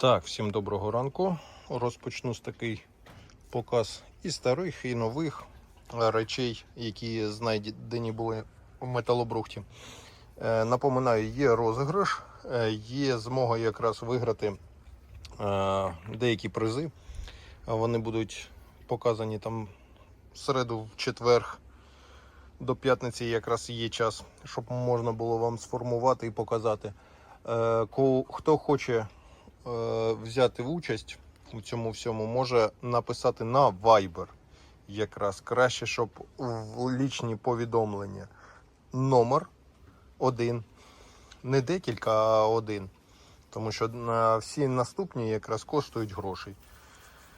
Так, всім доброго ранку. Розпочну з такий показ і старих, і нових речей, які знайдені були в металобрухті. Е, Напоминаю, є розіграш, е, є змога якраз виграти е, деякі призи. Вони будуть показані там в середу, в четвер. До п'ятниці якраз є час, щоб можна було вам сформувати і показати. Хто хоче взяти участь у цьому всьому, може написати на Viber. Якраз краще, щоб в лічні повідомлення. Номер один. Не декілька, а один. Тому що всі наступні якраз коштують грошей.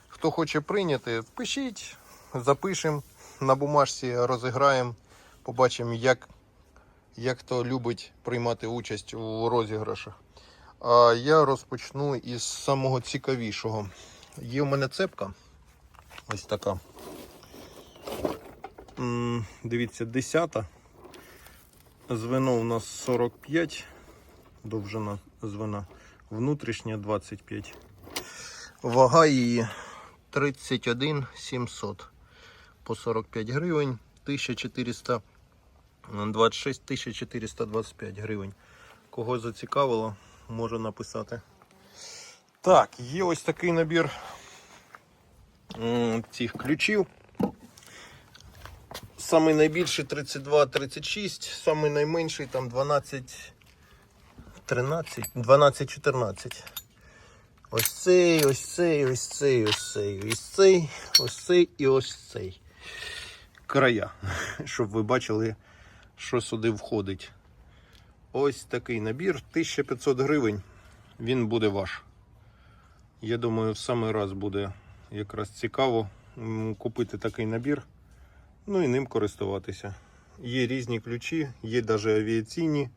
Хто хоче прийняти, пишіть, запишемо на бумажці, розіграємо, побачимо, як, як хто любить приймати участь у розіграшах. А я розпочну із самого цікавішого. Є в мене цепка. Ось така. Дивіться, 10. Звено у нас 45. Довжина звена. Внутрішня 25. Вага її 31 700 по 45 гривень. 1426 1425 гривень. Кого зацікавило, може написати. Так, є ось такий набір цих ключів. Самий найбільший 32-36, самий найменший там 12 13, 12-14. Ось цей, ось цей, ось цей, ось цей, ось цей, ось цей і ось цей. Края, щоб ви бачили, що сюди входить. Ось такий набір, 1500 гривень. Він буде ваш. Я думаю, в самий раз буде якраз цікаво купити такий набір, ну і ним користуватися. Є різні ключі, є навіть авіаційні.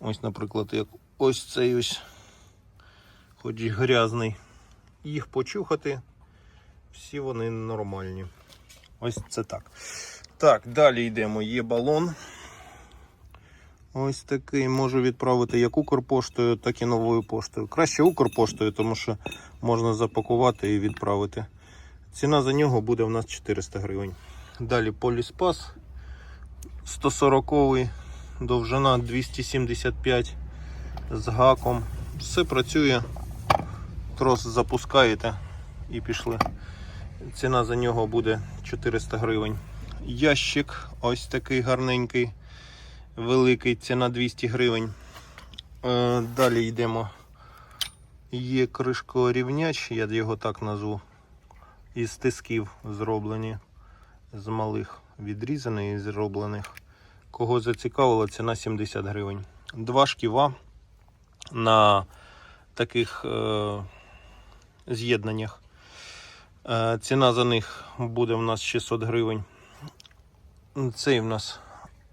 Ось, наприклад, як ось цей ось, хоч і грязний. Їх почухати, всі вони нормальні. Ось це так. Так, далі йдемо. Є балон. Ось такий можу відправити як Укрпоштою, так і новою поштою. Краще Укрпоштою, тому що можна запакувати і відправити. Ціна за нього буде у нас 400 гривень. Далі поліспас 140 довжина 275 з гаком. Все працює. Трос запускаєте і пішли. Ціна за нього буде 400 гривень. Ящик ось такий гарненький великий, ціна 200 гривень. Е, Далі йдемо. Є кришкорівняч, я його так назву. Із тисків зроблені, з малих відрізаних і зроблених. Кого зацікавило, ціна 70 гривень. Два шківа на таких е, з'єднаннях. Е, ціна за них буде в нас 600 гривень. Цей в нас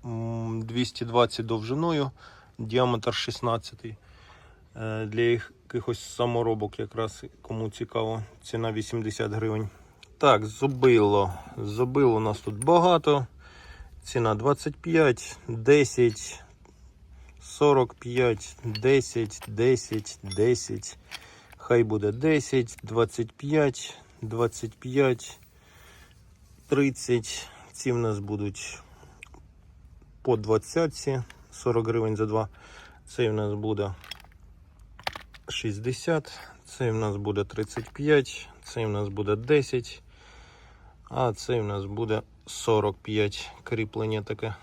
220 довжиною, діаметр 16. Е, Для якихось саморобок, якраз кому цікаво, ціна 80 гривень. Так, зубило. Зубило у нас тут багато. Ціна 25, 10, 45, 10, 10, 10. Хай буде 10, 25, 25, 30. Ці в нас будуть по 20, 40 гривень за два. Цей в нас буде 60, цей в нас буде 35, цей в нас буде 10, а цей в нас буде 45 кріплення таке.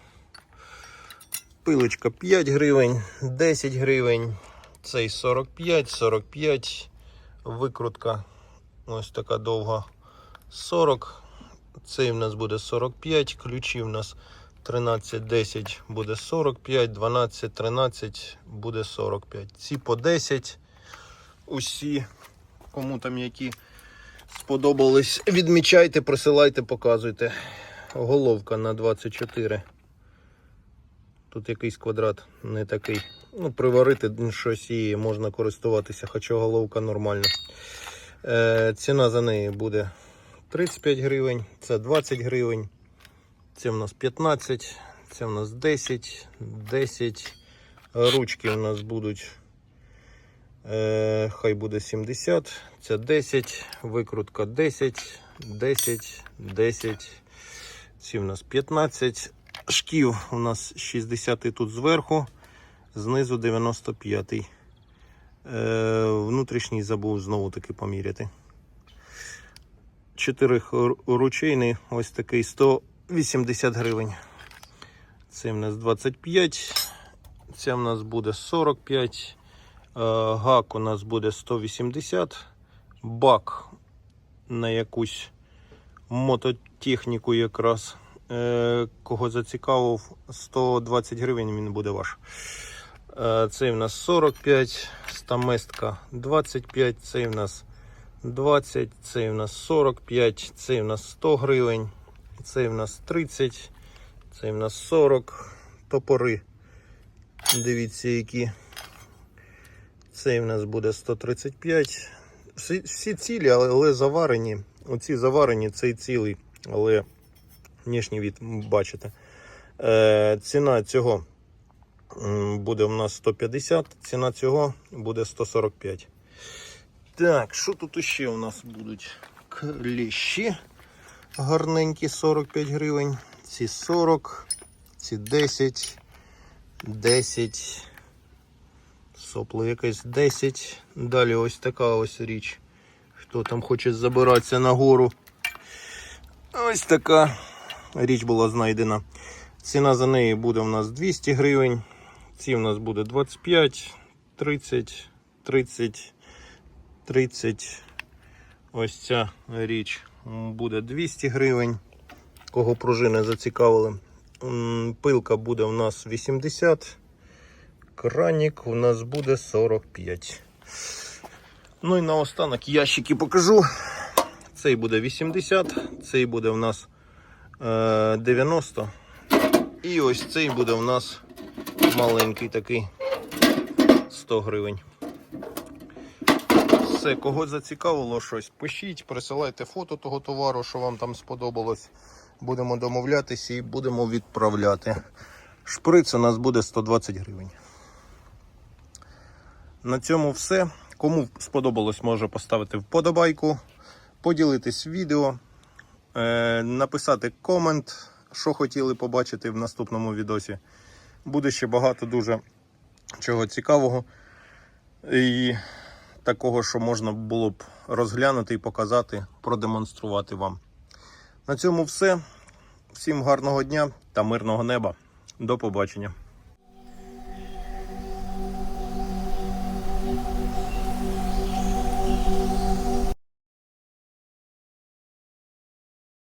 Пилочка 5 гривень, 10 гривень, цей 45, 45, викрутка ось така довга 40. Цей в нас буде 45, ключі в нас 13, 10 буде 45, 12, 13 буде 45. Ці по 10. Усі, кому там які сподобались, відмічайте, присилайте, показуйте. Головка на 24. Тут якийсь квадрат не такий. Ну, приварити щось і можна користуватися, хоча головка нормальна. Е, ціна за неї буде 35 гривень, це 20 гривень, це в нас 15, це в нас 10, 10. Ручки у нас будуть Е, хай буде 70, це 10, викрутка 10, 10, 10. Ці у нас 15. Шків у нас 60 тут зверху, знизу 95. Е, внутрішній забув знову таки поміряти. Чотириручейний, ось такий 180 гривень. Це в нас 25. Це в нас буде 45. Е, Гак у нас буде 180. Бак на якусь мототехніку якраз. Е, Кого зацікавив, 120 гривень він буде ваш. Е, Цей в нас 45, стаместка 25, цей в нас 20, цей в нас 45, цей в нас 100 гривень, цей в нас 30, цей в нас 40. Топори. Дивіться, які. Цей в нас буде 135. Всі, всі цілі, але, але заварені. Оці заварені, цей цілий, але внішній від бачите. Е, ціна цього буде у нас 150, ціна цього буде 145. Так, що тут ще у нас будуть? Кліщі гарненькі 45 гривень. Ці 40, ці 10, 10. Сопло якесь 10. Далі ось така ось річ. Хто там хоче забиратися на гору. Ось така річ була знайдена. Ціна за неї буде у нас 200 гривень. Ці у нас буде 25, 30, 30, 30. Ось ця річ буде 200 гривень. Кого пружини зацікавили. Пилка буде у нас 80. Кранік у нас буде 45. Ну і наостанок ящики покажу. Цей буде 80, цей буде у нас е, 90. І ось цей буде у нас маленький такий 100 гривень. Все, кого зацікавило щось, пишіть, присилайте фото того товару, що вам там сподобалось. Будемо домовлятися і будемо відправляти. Шприц у нас буде 120 гривень. На цьому все. Кому сподобалось, може поставити вподобайку, поділитись відео, е, написати комент, що хотіли побачити в наступному відосі. Буде ще багато дуже чого цікавого і такого, що можна було б розглянути і показати, продемонструвати вам. На цьому все. Всім гарного дня та мирного неба. До побачення.